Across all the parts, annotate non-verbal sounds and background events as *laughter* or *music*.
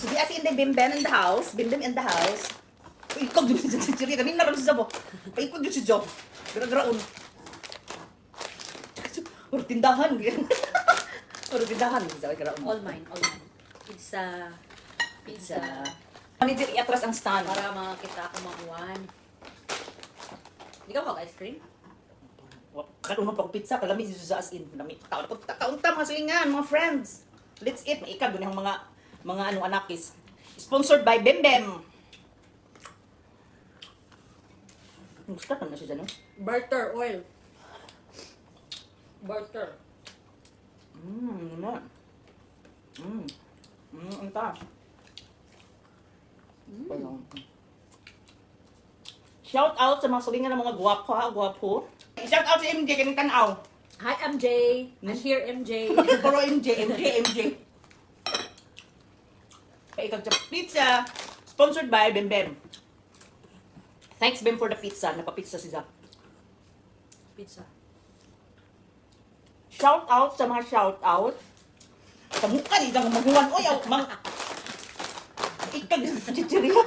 So di as in the Bim in the house. Bim in the house. Ikaw dun sa chichiri. Kami naroon sa sabo. Ikaw dun si Job. Gara-garaon. Puro tindahan. Puro tindahan. All mine, all mine. Pizza. Pizza. Manager, iatras ang stand. Para makakita ako makuhan. Hindi ka mag-ice cream? Kanunong pa ko pizza. Kalami si sa as in. Lami. Taon ko. Taon-tam mga silingan, mga friends. Let's eat. Ikaw dun yung mga mga anong anakis. Sponsored by Bim. Gusto na siya dyan, no? Butter oil. Butter. Mmm, naman. Mmm. Mmm, ang taas. Mm. Shout out sa mga sulingan ng mga gwapo ha, gwapo. Shout out sa MJ, kanang tanaw. Hi, MJ. I'm here, MJ. *laughs* Puro MJ, MJ, MJ. Kaya ikaw sa pizza, sponsored by Bem Bem. Thanks Bem for the pizza, napapizza si Zach. Pizza. Shout out sa mga shout out. Sa mukha ni Zach maghuwan. Oy, aw, mang... Ikaw, *laughs* chichirya.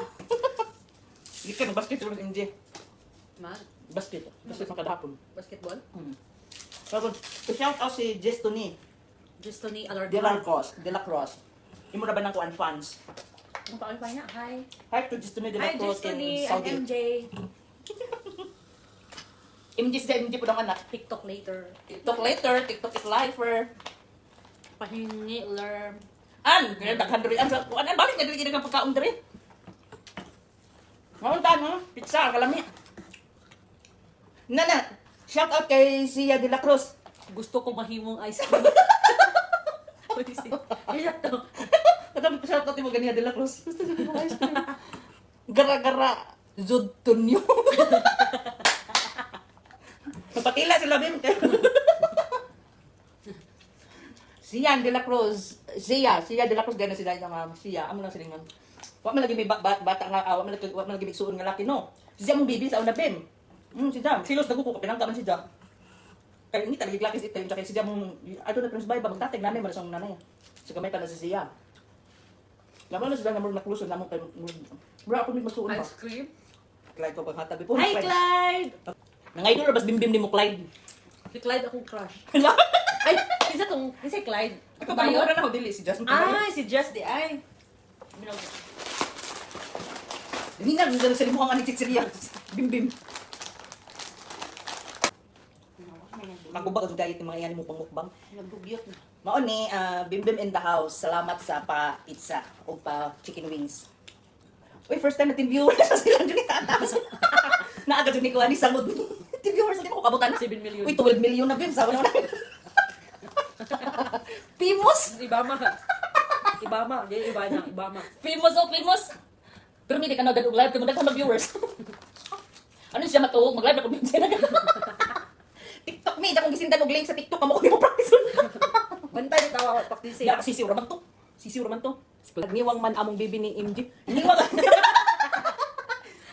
*laughs* Ikaw, basket MJ. Mag? Basket. Basket ng kadahapon. Basketball? Hmm. Tapos, shout out si Jess Tony. Just to ni Alarcon. De La Cross. De La Cross. Imo na ba ng kuan fans? Ang pa niya. Hi. Hi to Jess Tony De La Hi, to in Saudi. I'm MJ. MJ sa MJ po ng anak. TikTok later. TikTok later, TikTok is lifer. Pahingi, learn. An, ganyan daghan diri an an balik na diri kini pagkaon diri. Maunta no, pizza kalami. Nana, shout out kay Sia De La Cruz. Gusto ko mahimong ice cream. *laughs* Kaya to. Shout out mo ganiya De La Cruz. Gusto niyo mo ice cream. Gara-gara Zodtonyo. Napatila *laughs* sila din. Siya De La Cruz. Siya, Siya De La Cruz gana sila nga siya. Amo lang silingan. Wa man lagi may ba- ba- bata nga, wa man lagi wa man lagi may suon nga laki no. Siya mong bibi sa una bem. Hmm, siya. Silos naguko ko pinangka man siya. Kaya hindi talaga glakis ito tsaka siya mong ato na prinsipay ba magtatag nanay man sa nanay. Sa kamay pa na si siya. Laman na sila nga mong nakluson namong kay Bro, ako may masuon pa. Ice cream? Clyde ko paghatag po. Hi, Clyde! Nangay doon bas bimbim ni mo Clyde. Si Clyde akong crush. *laughs* Ay, isa tong, isa Clyde. Ikaw Ba yun? na ako dili si Jasmine. Ah, si Just the Eye. Minawag. Hindi na gusto sa limuhang ani chichiria. Bimbim. Magubag ang diet ng mga yan mo pangmukbang. Nagbugyot na. Mao ni ah, bimbim in the house. Salamat sa pa pizza o pa chicken wings. Uy, first time natin viewers *laughs* sa sila dili tatas. *laughs* Naaga dun ni ko ani sangod. Ti viewers mo ko kabutan. 7 million. Uy, 12 million na bim sa wala na. Pimos. Ibama. Ibama. Di iba na. Ibama. Famous oh, famous. Pero hindi ka na dadog live, kaya magdaghan viewers. *laughs* ano siya matuog? Mag-live ako siya na. TikTok me, akong gisindan og link sa TikTok kamo ko mo practice. *laughs* Bantay na tawa. Paktisi. Ya, sisiw raman to. Sisiw raman to. Niwang man among bibi ni MJ. Niwang.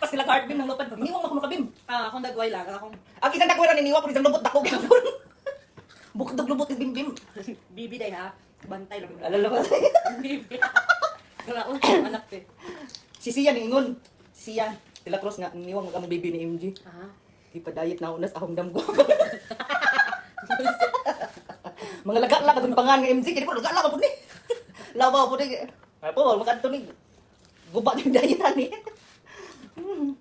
Pas nila card bim ng lupad. Niwang ako makabim. Ah, akong dagway lang. Akong Ang isang dakwera ni niwa ko isang lubot dako. *laughs* Bukod lubot ni bim bim. *laughs* bibi day ha. Bantay lang. Alala ba? Bibi. Kalaon ko anak eh. Si Siya ni ingon. Si Siya. Tila cross nga niwang among bibi ni MJ. Ah. Di pa diet na unas ahong damgo. *laughs* Mga laga-laga katong pangan nga MZ kini po laga-laga pud ni. *laughs* Labaw pud ni. Po, makanto ni. Guba ni ani. Hmm.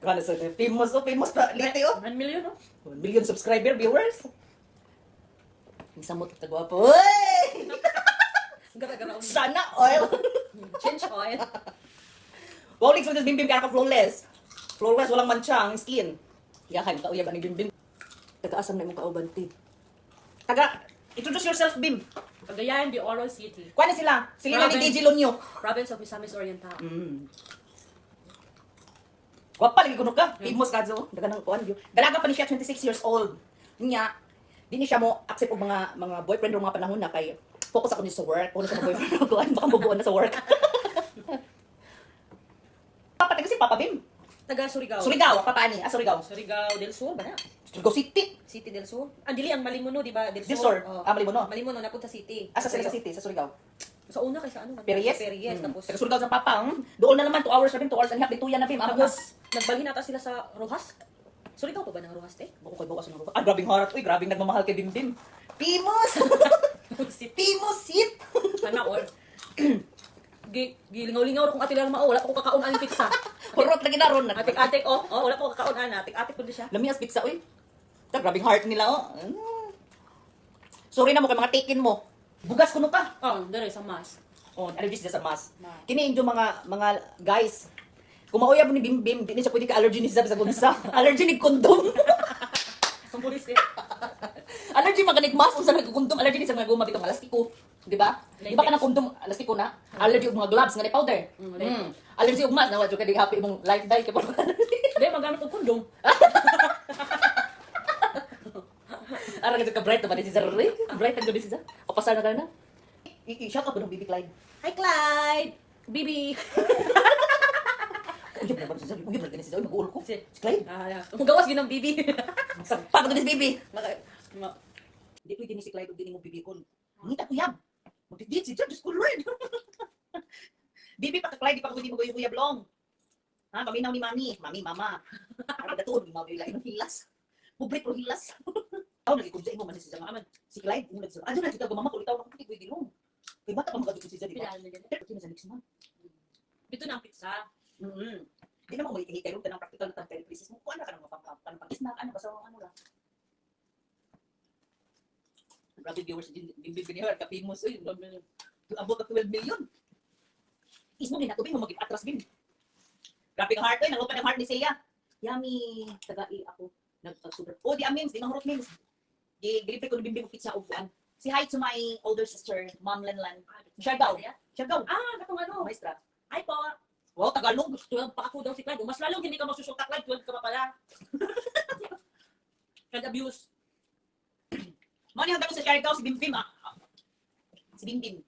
Kana sa famous oh, famous pa liti oh. 1 million no? 1 million subscriber viewers. Ang samot ta gwapo. *laughs* Gara-gara. Sana oil. Change oil. Wow, next with bimbim kaya ka flawless. Flawless walang mancha ang skin. Yakan ka uyab ani bimbim. Taga-asam na imong kauban ti. Taga introduce yourself bim. Cagayan de Oro City. Kuha na sila. Sila ni Province. DJ Lonyo. Province of Misamis Oriental. Mm. Wapa lagi kuno ka. Famous ka zo. Daga nang kuan yo. Dalaga pa ni siya 26 years old. Nya, di ni siya mo accept og mga mga boyfriend o mga panahon na kay focus ako ni sa work. Kung sa boyfriend ako, *laughs* baka mabuo na sa work. *laughs* Papa taga si Papa Bim. Taga Surigao. Surigao, papaani. Ah, Surigao. Surigao del Sur ba na? Surigao City. City del Sur. Ang dili ang Malimuno, di ba? Del Del Sur. Sur. Oh. Ah, Malimuno. Malimuno napunta City. Ah, sa Surigao City, sa Surigao. Sa una kay sa ano? Periyes? Sa Periyes. Hmm. Tapos, Taga Surigao sa Papa. hmm. Doon na naman, 2 hours na bim, 2 hours and a half, dituyan na bim. Ah, tapos nagbalhin ata sila sa Rojas. Surigao pa ba ng Rojas, te? Buko kay bukas ng Ah, grabing harat. Uy, grabing nagmamahal kay Bim Bim. Timos! Timos sit! Sana all. Gi- Gilingaw-lingaw kung ati lang mao, wala ko kakaon aning pizza. Hurot na ginaron. Atik-atik oh, oh wala ko kakaon ana, atik-atik po siya. Lamias pizza, uy. Ta, grabing heart nila, oh. Mm. Sorry na mo kay mga taken mo. Bugas kuno ka. Oh, dere sa mas. Oh, allergy siya sa mas. Kini yung mga mga guys. Kung mauya mo ni Bim Bim, di na siya pwede ka allergy ni sa gunsa. *laughs* allergy ni kondom. *laughs* Ang pulis eh. *laughs* allergy maganig mas unsa nagkondom, allergy ni sa mga gumamit ng elastiko. Di ba? Di ba ka ng kondom, elastiko na? Allergy og mga gloves nga ni powder. Mm, Mm. Allergy og mas na wa jud ka di happy mong life dye kay *laughs* Dere magamit og kondom. *laughs* Ara ka ka bright ni si Zar? Bright ang gabi si. Papasar na ka na. I-shout out ko ng Bibi Clyde. Hi Clyde. Bibi. Uyab na ba si Zar? Uyab na gani si Zar. Mag-uol ko. Si- Clyde. Ah, yeah. Mugawas gyud ng bibi. Ko ni si Bibi? Maka ma- Di pwede ni si Clyde ug di ni mo Bibi kon. Ngita ko yab. Magdidit si. Diyos ko Lord. *laughs* Bibi pa ka Clyde. Di pa ko hindi mo uyab long. Ha, paminaw ni Mami. Mami, Mama. Ba tuon? Mami, lain ng hilas. Public pro hilas. *laughs* Ako nag-ikunsa mo man si Zar. Aman. Si Clyde. Kung nag-Zar. Ano na kita gumama ko. Itaw na ko. Hindi pwede long. Kaya bata pa magkabit si Zar. Di ba? Pero kina sa next month. Bito na ang pizza. Mm-hmm. Di naman ko rin ng practical na telecrisis mo. Kung ano ka nang mapangkap, ano pang snack, ano, basta ano lang. Grabe viewers, bimbing binihar, kapimos, uy, abot na 12 million. Ismo din ako, bin mo mag-atras bin. Grabe ka heart, uy, nag-open ang heart ni Seiya. Yummy, taga-i ako. Nag-super. Oh, di amins, di mahurot means. Di, dilibre ko bimbing mo pizza upuan. Say hi to my older sister, Mom Lenlan. Siargao. Siargao. Ah, katong ano. Maestra. Hi po. Wow, Tagalog. 12 pa ako daw si Clyde. Mas lalong hindi ka magsusulta Clyde, 12 ka pa pala. *laughs* Clyde abuse. Mo ni hanggang sa Siargao si Bimbim ah. Si Bimbim.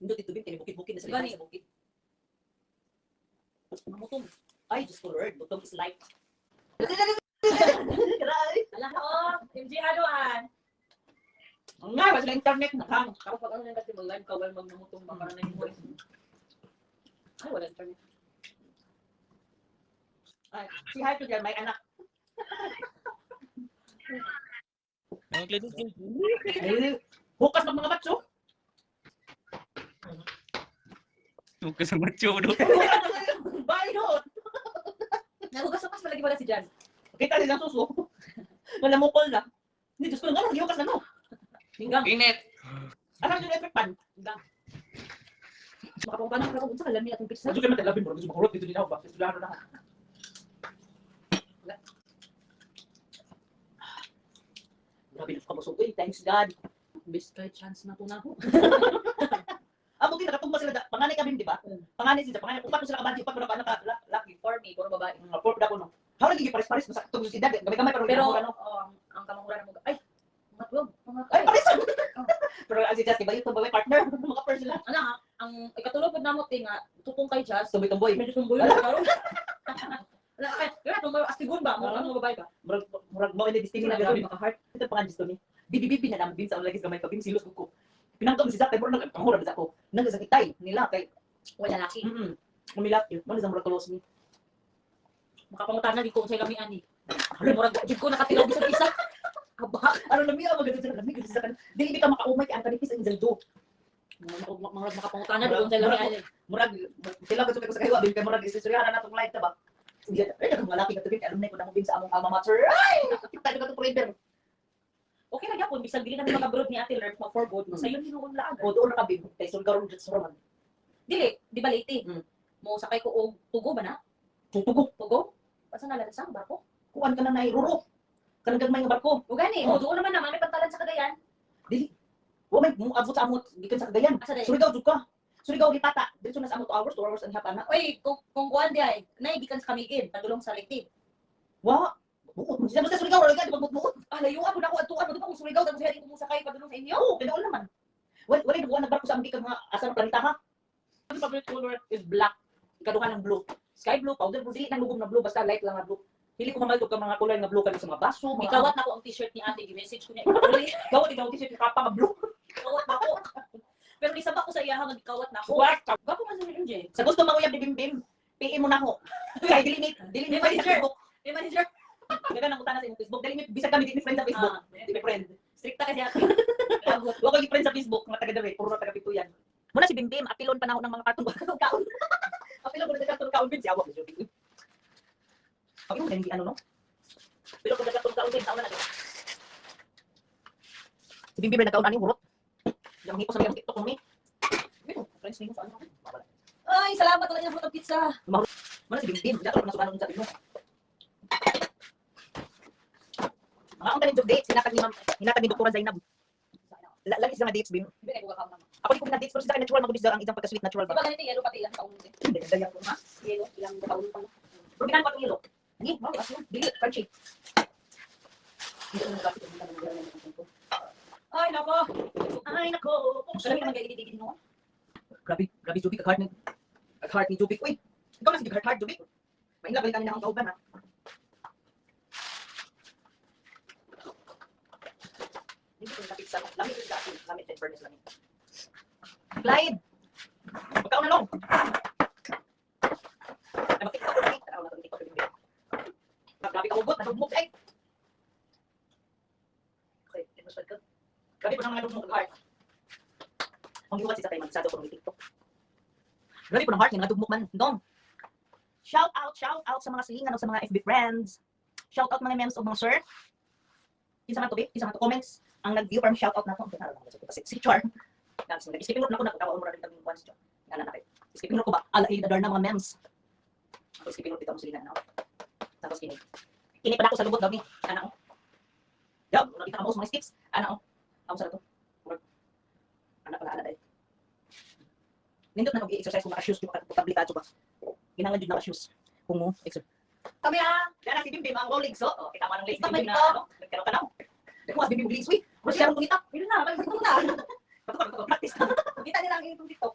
Hindi dito Bim, kini bukid-bukid na sa bukid. Mamutong. Ay, just for word, butong is life. *laughs* Ala oh, MJ Haluan. Ang nga, wala internet na kang. Ako pag ano yung kasi mag-live ka, well, magmamutong ba para na yung voice. Ay, wala internet. Ay, si hi to dyan, may anak. *laughs* Ay, Bukas ng mga matso. Bukas sa macho do. *laughs* Bayot. Nagugas-ugas palagi wala si Jan. Kita nilang suso. Malamukol na. Hindi, Diyos ko lang, ano, gihukas na no. Hinggang. Init. Ano yung effect pan? Makapang paano ka kung sa kalami atong pizza. Medyo kayo matalabin mo, gusto makulot dito din ako ba? Estudyado na. Grabe na kabusog. Uy, thanks God. Best try chance na po na ako. Amo din nakatumba sila da. Panganay kami, di ba? Mm. Panganay sila, panganay. Upat mo sila kabandi, upat mo na la- lucky. For me, puro babae. Mm, Four da ko no. How lagi pares-pares sa tunggu si dad. Gamay-gamay pero Pero, ano. oh, ang, ang kamanguran mo, ay, matwag, mga Ay, pares. *laughs* Pero ang si Jazz, iba yung tumboy partner. *laughs* Mga pares sila. Ano ang ikatulog na mo tinga, tutong kay Jazz, Tumboy-tumboy. medyo karon. Wala ka, wala kung astigon ba, mo ano babae ba? Murag murag mo ini destiny na Wala gano'n. ka maka-heart. Ito pa nga gusto ni. Bibi-bibi na namin sa lagi gamay pa bin silos ko. Pinangkom si Zach, pero nang pangura sa ako. Nang sakitay nila kay Wala laki. Mm. Umilap yun. Ano sa murag close ni? Makapangutan di ko sa kami ani. Ano murag jud ko nakatilaw bisag isa. *laughs* Aba, Ano lami ang maganda sa lami sa kan. Dili ka makaumay kay ang kanipis ang zaldo. murag makapangutan na di ko sa kami ani. Murag sila ko sa kaywa bin kay murag istorya na natong live ta ba. Sige, nang malaki ka tubig alumni ko na mo bin sa among alma mater. Ay, kita ka to forever. Okay na gyapon bisag dili na mag-abroad ni Ate Lerp mag for good. Sayon hinuon la O doon na ka bin kay sulgaron sa Roman. Dili, di ba late? Mm. Mo sakay ko og tugo ba na? Tutugog Tugo? Basta nalala sa barko. kuan ka na nay ruro. Kanang gagmay nga barko. O gani, Oh. mo doon naman naman may pantalan sa Cagayan. Dili. Wa may mo abot sa amot gikan sa Cagayan. Day? Surigao jud ka. Surigao gitata. Dito na sa amot 2 hours, 2 hours and half ana. Oy, kung kung kuan di ay, naigikan sa Kamigin, padulong sa Leyte. Wa. Buot mo siya sa Surigao wala ka di buot Ah, layo ako na ako atuan, mo di ba kung Surigao tapos hindi ko musakay padulong sa inyo? Oo, pinaulan naman. Wala wala nagbuwan na barko sa amdi kag mga asa ng planeta ha. Ang favorite color is black. Ikaduha ng blue. Sky blue, powder blue, dili nang lubog na blue, basta light lang nga blue. Dili ko mamalto ka mga kulay nga blue kami sa mga baso, mga Ikawat na ko ang t-shirt ni ate, i-message ko niya. *laughs* Gawat ikaw t-shirt kapa nga blue. Ikawat na ako. Pero isabak ko sa iya hanggang ikawat na ako. What? Gwapo man sa MJ. Sa gusto mo uyab ni Bimbim, PM mo na ako. *laughs* Kaya dili ni dili ni manager. Facebook. May manager. Daga nang utana sa imong Facebook. Dili ni bisag kami dili friend sa Facebook. Ah, Di mi friend. stricta kasi ako. *laughs* Wa ko friend sa Facebook, nga taga dere, puro na taga pituyan. Muna si Bimbim, apilon pa na ako ng mga karton kaon. *laughs* Apilon ko na karton kaon bin siya wa ko joking. Pag mo hindi ano no? Apilon ko na karton kaon bin taon na na. Si Bimbim na nagkaon ani hurot. Yang hipo sa mga TikTok. Ito, friends mo sa ano. Ay, salamat talaga sa photo pizza. Mana si Bimbim, dapat na subanon sa mo. Mga ang tanin date, sinatag ni Ma'am, hinatag ni Dr. Zainab. La- Lagi sila nga dates, Bim. Hindi. Ako di ko na dates, pero sila kay natural mag ang isang pagka-sweet natural ba? ba ganito yellow pati ilang taon din? Hindi, daya ko ha. Yellow, ilang taon pa. Pero ginaan ko itong ilo. Hindi, mau, aso, dili, crunchy. Hindi mga mga mga Ay, nako. Ay, nako. Sabi naman kayo idigigin mo. Grabe, grabe, Jubik, kag-heart ni, kag-heart ni Jubik. Uy, ikaw na si kag-heart, Jubik. Mainla balik kami na akong kauban, ha? Hindi ko nakapit sa lamit ko sa akin. Lamit din, furnace lamit. Clyde! Magkaon na lang. Ay, makikita ko na eh. Tanaw na itong TikTok. Grabe ka hugot, nadugmog ay. Okay, tinusad ka. Grabe po nang nadugmog ang heart. Ang iwat si sa tayo magsado ko ng TikTok. Grabe po ng heart, yung nadugmog man. Dong. Shout out, shout out sa mga silingan o sa mga FB friends. Shout out mga memes o mga sir. Kinsa man to, babe? Kinsa man to? Comments. Ang nag-view from shout out na to. Ang pinara lang sa si Char. Yan, so, skipping rope na ko na. Tawa mo rin tagong kwan si Char. Yan na Skipping rope ko ba? Ala, eh, na mga memes. Ako skipping rope dito mo silingan. No? Tapos kini. Kini pa na ako sa lubot daw ni. Ana ko. Yup, nakita ka mo sa mga skips. Ana ko. Ako sa to. Ana pala, ana. Nindot na mag-exercise kung naka-shoes, kung naka-publikado ba. Kinangan dyan naka-shoes. Kung mo, exercise. Kami ah! Yan na si Bim Bim, ang rolling so. Oh, kita mo ng legs. Bim Bim na, ano, nagkaroon ka na. Dito mo, si Bim Bim bilis, uy. Kung siya kumita. Yun na, balik mo na. Pato ka, pato, practice na. Kita nila ang itong TikTok.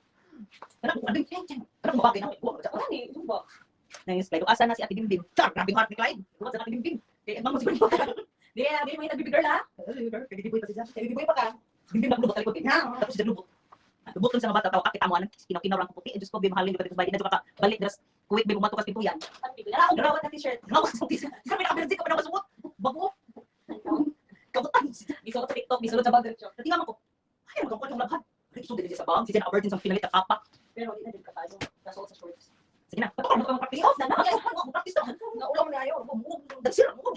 Ano, ano, yan, yan. Ano, mabagay na. Kuha, Ano ni? Ito ba? Nangis Clyde. Asa na si Ate Bim Bim? Char, grabe ang heart ni Clyde. Kuha sa Ate Bim Bim. Kaya, emang mo si Bim Bim. Di, di mo yung nag-baby girl ha? Kaya di boy pa siya. Kaya di boy pa ka. Bim Bim naglubot talikod. Tapos siya lubot. Lubot lang sa mga bata. Tawag kita mo. Kinaw-kinaw lang ko puti. Eh, Diyos ko, Bim, mahalin. Diyos ko, balik. Diyos ko, balik. Diyos kuwit, Bim, umato ka pintuyan. Ano akong gawat na t-shirt. Ngaw, sa tis. Sabi na kabirzi ka pa na masuot. Bago. Kabutan. Isuot sa TikTok, isuot sa bag diretsyo. Natingan ako. Ay, ang kangkot yung labhan. Rikso din sa bang. Si Jen Abertin sa pinalit na kapak. Pero di na din kapayo. Nasuot sa shorts. Sige na. Patok mo kang practice. Oh, na na. Ay, ano na. Naulam na ayo. Dagsir mo.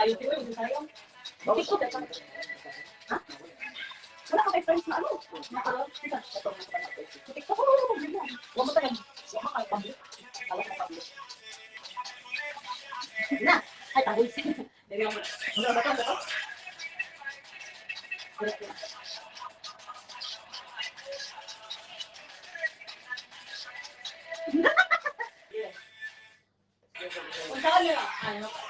Mo tayo, tiyo yung tayo. TikTok, ha? Wala ka friends na ano? Nakaroon. TikTok, wala mo mo. Huwag mo tayo. Huwag mo kayo pablik. Alam mo pablik. Na! Ay, tagoy. Dali mo. Wala ba? Ba ito? Wala nila, ano?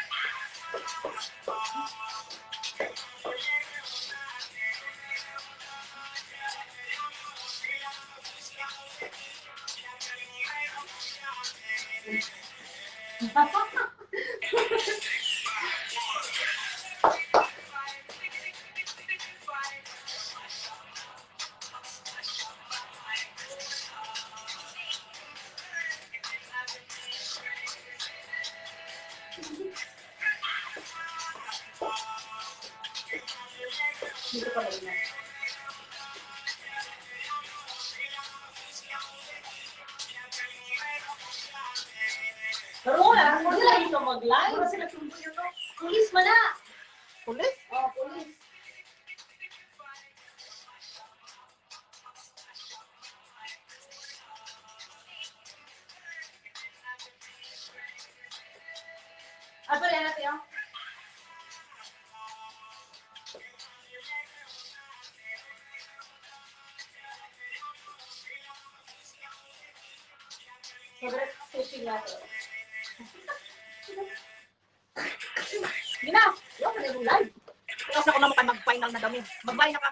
Dito pa rin yan. Pero wala, wala ito mag-live. Wala sila no? Pulis man na! Pulis? Yan natin yung. Sobrang sushi na to. Gina, wala ka na yung live. Tapos ako na mukhang mag-final na dami. Mag-bye na ka.